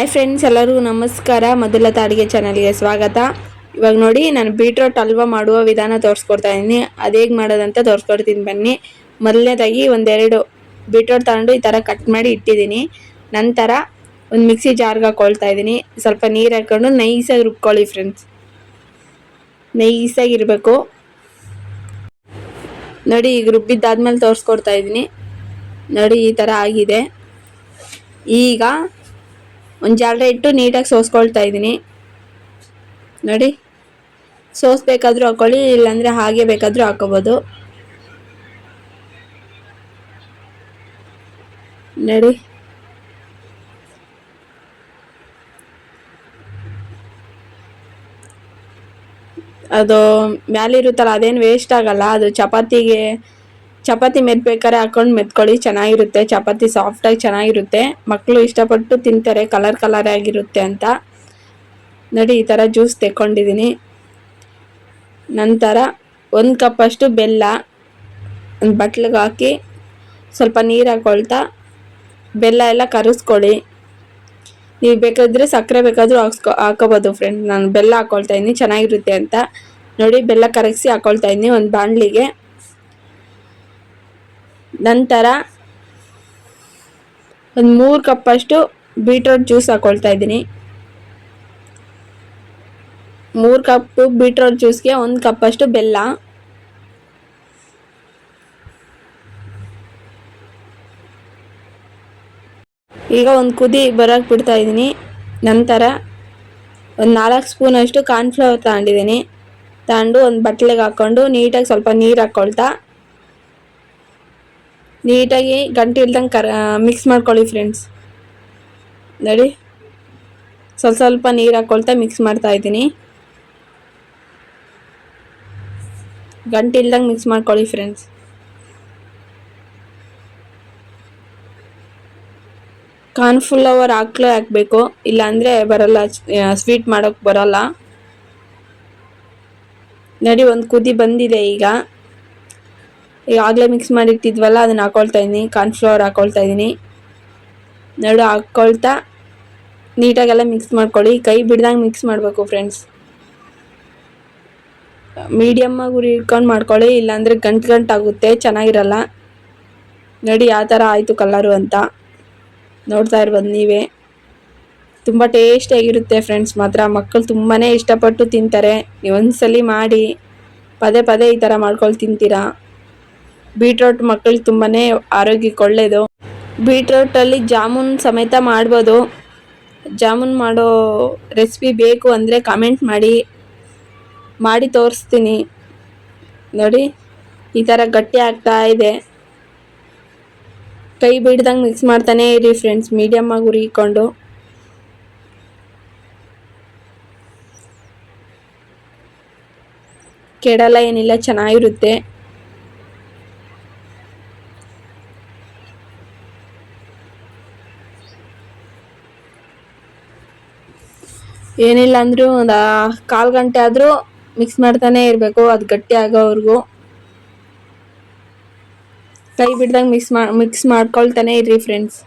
Hi friends ಎಲ್ಲರಿಗೂ ನಮಸ್ಕಾರ. ಮೊದಲ ಅಡುಗೆ ಚಾನಲ್ಗೆ ಸ್ವಾಗತ. ಇವಾಗ ನೋಡಿ, ನಾನು ಬೀಟ್ರೋಟ್ ಹಲ್ವಾ ಮಾಡುವ ವಿಧಾನ ತೋರಿಸ್ಕೊಡ್ತಾ ಇದ್ದೀನಿ ಅದು ಹೇಗೆ ಮಾಡೋದಂತ ತೋರಿಸ್ಕೊಡ್ತೀನಿ ಬನ್ನಿ. ಮೊದಲನೇದಾಗಿ ಒಂದೆರಡು ಬೀಟ್ರೋಟ್ ತಗೊಂಡು ಈ ಥರ ಕಟ್ ಮಾಡಿ ಇಟ್ಟಿದ್ದೀನಿ. ನಂತರ ಒಂದು ಮಿಕ್ಸಿ ಜಾರ್ಗೆ ಹಾಕೊಳ್ತಾ ಇದ್ದೀನಿ ಸ್ವಲ್ಪ ನೀರು ಹಾಕ್ಕೊಂಡು ನೈಸಾಗಿ ರುಬ್ಕೊಳ್ಳಿ ಫ್ರೆಂಡ್ಸ್ ನೈಸಾಗಿರಬೇಕು ನೋಡಿ, ಈಗ ರುಬ್ಬಿದ್ದಾದ್ಮೇಲೆ ತೋರಿಸ್ಕೊಡ್ತಾ ಇದ್ದೀನಿ ನೋಡಿ, ಈ ಥರ ಆಗಿದೆ. ಈಗ ಒಂದು ಜಾಲರೆ ಇಟ್ಟು ನೀಟಾಗಿ ಸೋಸ್ಕೊಳ್ತಾ ಇದ್ದೀನಿ. ನೋಡಿ. ಸೋಸ್ಬೇಕಾದ್ರೂ ಹಾಕ್ಕೊಳ್ಳಿ ಇಲ್ಲಾಂದರೆ ಹಾಗೆ ಬೇಕಾದರೂ ಹಾಕೋಬೋದು. ನೋಡಿ. ಅದು ಮ್ಯಾಲಿರುತ್ತಲ್ಲ, ಅದೇನು ವೇಸ್ಟ್ ಆಗಲ್ಲ. ಅದು ಚಪಾತಿಗೆ ಚಪಾತಿ ಮೆದ್ಬೇಕಾದ್ರೆ ಹಾಕೊಂಡು ಮೆತ್ಕೊಳ್ಳಿ, ಚೆನ್ನಾಗಿರುತ್ತೆ. ಚಪಾತಿ ಸಾಫ್ಟಾಗಿ ಚೆನ್ನಾಗಿರುತ್ತೆ. ಮಕ್ಕಳು ಇಷ್ಟಪಟ್ಟು ತಿಂತಾರೆ ಕಲರ್ ಕಲರ್ ಆಗಿರುತ್ತೆ ಅಂತ. ನೋಡಿ, ಈ ಥರ ಜ್ಯೂಸ್ ತೆಕ್ಕೊಂಡಿದ್ದೀನಿ. ನಂತರ ಒಂದು ಕಪ್ಪಷ್ಟು ಬೆಲ್ಲ, ಒಂದು ಬಟ್ಲಿಗೆ ಹಾಕಿ ಸ್ವಲ್ಪ ನೀರು ಹಾಕೊಳ್ತಾ ಬೆಲ್ಲ ಎಲ್ಲ ಕರೆಸ್ಕೊಳ್ಳಿ. ನೀವು ಬೇಕಾದರೆ ಸಕ್ಕರೆ ಬೇಕಾದರೂ ಹಾಕ್ಸ್ಕೊ ಹಾಕೋಬೋದು ಫ್ರೆಂಡ್ ನಾನು ಬೆಲ್ಲ ಹಾಕ್ಕೊಳ್ತಾ ಚೆನ್ನಾಗಿರುತ್ತೆ ಅಂತ. ನೋಡಿ, ಬೆಲ್ಲ ಕರಗಿಸಿ ಹಾಕ್ಕೊಳ್ತಾ ಇದ್ದೀನಿ ಒಂದು ಬಾಣಲಿಗೆ. ನಂತರ ಒಂದು ಮೂರು ಕಪ್ಪಷ್ಟು ಬೀಟ್ರೋಟ್ ಜ್ಯೂಸ್ ಹಾಕೊಳ್ತಾ ಇದ್ದೀನಿ. ಮೂರು ಕಪ್ಪು ಬೀಟ್ರೋಟ್ ಜ್ಯೂಸ್ಗೆ ಒಂದು ಕಪ್ಪಷ್ಟು ಬೆಲ್ಲ. ಈಗ ಒಂದು ಕುದಿ ಬರೋಕ್ಕೆ ಬಿಡ್ತಾ ಇದ್ದೀನಿ. ನಂತರ ಒಂದು ನಾಲ್ಕು ಸ್ಪೂನಷ್ಟು ಕಾರ್ನ್ಫ್ಲವರ್ ತಗೊಂಡಿದ್ದೀನಿ ತಗೊಂಡು ಒಂದು ಬಟ್ಲಿಗೆ ಹಾಕ್ಕೊಂಡು ನೀಟಾಗಿ ಸ್ವಲ್ಪ ನೀರು ಹಾಕ್ಕೊಳ್ತಾ ನೀಟಾಗಿ ಗಂಟೆ ಇಲ್ದಂಗೆ ಕರ ಮಿಕ್ಸ್ ಮಾಡ್ಕೊಳ್ಳಿ ಫ್ರೆಂಡ್ಸ್ ನೋಡಿ. ಸ್ವಲ್ಪ ಸ್ವಲ್ಪ ನೀರು ಹಾಕ್ಕೊಳ್ತಾ ಮಿಕ್ಸ್ ಮಾಡ್ತಾ ಇದ್ದೀನಿ. ಗಂಟೆ ಇಲ್ದಂಗೆ ಮಿಕ್ಸ್ ಮಾಡ್ಕೊಳ್ಳಿ ಫ್ರೆಂಡ್ಸ್ ಕಾರ್ನ್ಫ್ಲವರ್ ಹಾಕ್ಲೇ ಹಾಕಬೇಕು. ಇಲ್ಲಾಂದರೆ ಬರಲ್ಲ ಸ್ವೀಟ್ ಮಾಡೋಕ್ಕೆ ಬರಲ್ಲ. ನಡಿ, ಒಂದು ಕುದಿ ಬಂದಿದೆ ಈಗ. ಈಗಾಗಲೇ ಮಿಕ್ಸ್ ಮಾಡಿಟ್ಟಿದ್ವಲ್ಲ ಅದನ್ನು ಹಾಕೊಳ್ತಾ ಇದ್ದೀನಿ. ಕಾರ್ನ್ಫ್ಲವರ್ ಹಾಕೊಳ್ತಾ ಇದ್ದೀನಿ. ನಡು ಹಾಕ್ಕೊಳ್ತಾ ನೀಟಾಗೆಲ್ಲ ಮಿಕ್ಸ್ ಮಾಡ್ಕೊಳ್ಳಿ. ಕೈ ಬಿಡ್ದಂಗೆ ಮಿಕ್ಸ್ ಮಾಡಬೇಕು ಫ್ರೆಂಡ್ಸ್ ಮೀಡಿಯಮ್ಮಾಗಿ ಉರಿ ಇಟ್ಕೊಂಡು ಮಾಡ್ಕೊಳ್ಳಿ. ಇಲ್ಲಾಂದರೆ ಗಂಟು ಗಂಟಾಗುತ್ತೆ ಚೆನ್ನಾಗಿರಲ್ಲ. ನೋಡಿ ಯಾವ ಥರ ಆಯಿತು ಕಲರು ಅಂತ. ನೋಡ್ತಾ ಇರ್ಬೋದು ನೀವೇ. ತುಂಬ ಟೇಸ್ಟಿಯಾಗಿರುತ್ತೆ ಫ್ರೆಂಡ್ಸ್ ಮಾತ್ರ ಮಕ್ಕಳು ತುಂಬಾ ಇಷ್ಟಪಟ್ಟು ತಿಂತಾರೆ. ನೀವು ಒಂದ್ಸಲಿ ಮಾಡಿ, ಪದೇ ಪದೇ ಈ ಥರ ಮಾಡ್ಕೊಂಡು ತಿಂತೀರಾ? ಬೀಟ್ರೋಟ್ ಮಕ್ಕಳಿಗೆ ತುಂಬಾ ಆರೋಗ್ಯಕ್ಕೆ ಒಳ್ಳೆಯದು ಬೀಟ್ರೋಟಲ್ಲಿ ಜಾಮೂನ್ ಸಮೇತ ಮಾಡ್ಬೋದು. ಜಾಮೂನ್ ಮಾಡೋ ರೆಸಿಪಿ ಬೇಕು ಅಂದರೆ ಕಮೆಂಟ್ ಮಾಡಿ. ಮಾಡಿ ತೋರಿಸ್ತೀನಿ. ನೋಡಿ, ಈ ಥರ ಗಟ್ಟಿ ಆಗ್ತಾ ಇದೆ. ಕೈ ಬಿಡ್ದಂಗೆ ಮಿಕ್ಸ್ ಮಾಡ್ತಾನೆ ಇರಿ ಫ್ರೆಂಡ್ಸ್ ಮೀಡಿಯಮ್ಮಾಗಿ ಉರಿಕೊಂಡು ಕೆಡಲ್ಲ ಏನಿಲ್ಲ, ಚೆನ್ನಾಗಿರುತ್ತೆ. ಏನಿಲ್ಲ ಅಂದ್ರು ಒಂದು ಕಾಲು ಗಂಟೆ ಆದ್ರೂ ಮಿಕ್ಸ್ ಮಾಡ್ತಾನೆ ಇರಬೇಕು, ಅದು ಗಟ್ಟಿ ಆಗೋವರೆಗೂ. ಕೈ ಬಿಡ್ದಂಗೆ ಮಿಕ್ಸ್ ಮಾ ಮಿಕ್ಸ್ ಮಾಡ್ಕೊಳ್ತಾನೆ ಇರ್ರಿ ಫ್ರೆಂಡ್ಸ್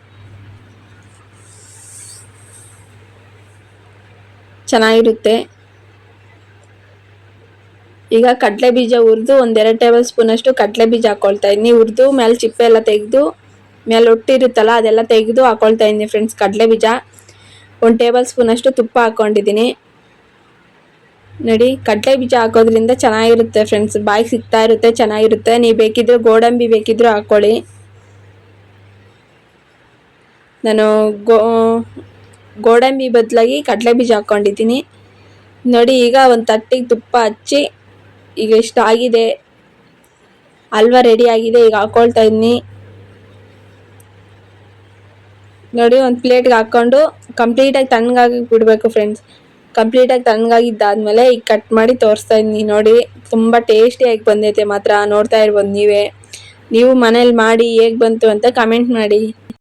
ಚೆನ್ನಾಗಿರುತ್ತೆ. ಈಗ ಕಡಲೆ ಬೀಜ ಹುರಿದು ಒಂದೆರಡು ಟೇಬಲ್ ಸ್ಪೂನ್ ಅಷ್ಟು ಕಡಲೆ ಬೀಜ ಹಾಕೊಳ್ತಾ ಇದ್ದೀನಿ ಹುರಿದು ಮೇಲೆ ಚಿಪ್ಪೆ ಎಲ್ಲ ತೆಗೆದು ಮೇಲೆ ಒಟ್ಟಿರುತ್ತಲ್ಲ ಅದೆಲ್ಲ ತೆಗೆದು ಹಾಕೊಳ್ತಾ ಇದ್ದೀನಿ ಫ್ರೆಂಡ್ಸ್ ಕಡಲೆ ಬೀಜ. ಒಂದು ಟೇಬಲ್ ಸ್ಪೂನಷ್ಟು ತುಪ್ಪ ಹಾಕ್ಕೊಂಡಿದ್ದೀನಿ ನೋಡಿ, ಕಡಲೆ ಬೀಜ ಹಾಕೋದ್ರಿಂದ ಚೆನ್ನಾಗಿರುತ್ತೆ ಫ್ರೆಂಡ್ಸ್ ಬಾಯಿಗೆ ಸಿಗ್ತಾ ಇರುತ್ತೆ, ಚೆನ್ನಾಗಿರುತ್ತೆ. ನೀವು ಬೇಕಿದ್ರೆ ಗೋಡಂಬಿ ಬೇಕಿದ್ದರೂ ಹಾಕ್ಕೊಳ್ಳಿ ನಾನು ಗೋ, ಗೋಡಂಬಿ ಬದಲಾಗಿ ಕಡಲೆ ಬೀಜ ಹಾಕ್ಕೊಂಡಿದ್ದೀನಿ ನೋಡಿ, ಈಗ ಒಂದು ತಟ್ಟಿಗೆ ತುಪ್ಪ ಹಚ್ಚಿ, ಈಗ ಇಷ್ಟ ಆಗಿದೆ. ಹಲ್ವಾ ರೆಡಿ ಆಗಿದೆ, ಈಗ ಹಾಕ್ಕೊಳ್ತಾ ಇದ್ದೀನಿ ನೋಡಿ, ಒಂದು ಪ್ಲೇಟ್ಗೆ ಹಾಕ್ಕೊಂಡು ಕಂಪ್ಲೀಟಾಗಿ ತಣ್ಣಗಾಗಿ ಬಿಡಬೇಕು ಫ್ರೆಂಡ್ಸ್ ಕಂಪ್ಲೀಟಾಗಿ ತಣ್ಣಗಾಗಿದ್ದಾದ್ಮೇಲೆ ಈಗ ಕಟ್ ಮಾಡಿ ತೋರಿಸ್ತಾ ಇದ್ದೀನಿ ನೋಡಿ, ತುಂಬ ಟೇಸ್ಟಿಯಾಗಿ ಬಂದೈತೆ ಮಾತ್ರ. ನೋಡ್ತಾ ಇರ್ಬೋದು ನೀವೇ. ನೀವು ಮನೇಲಿ ಮಾಡಿ ಹೇಗೆ ಬಂತು ಅಂತ ಕಮೆಂಟ್ ಮಾಡಿ.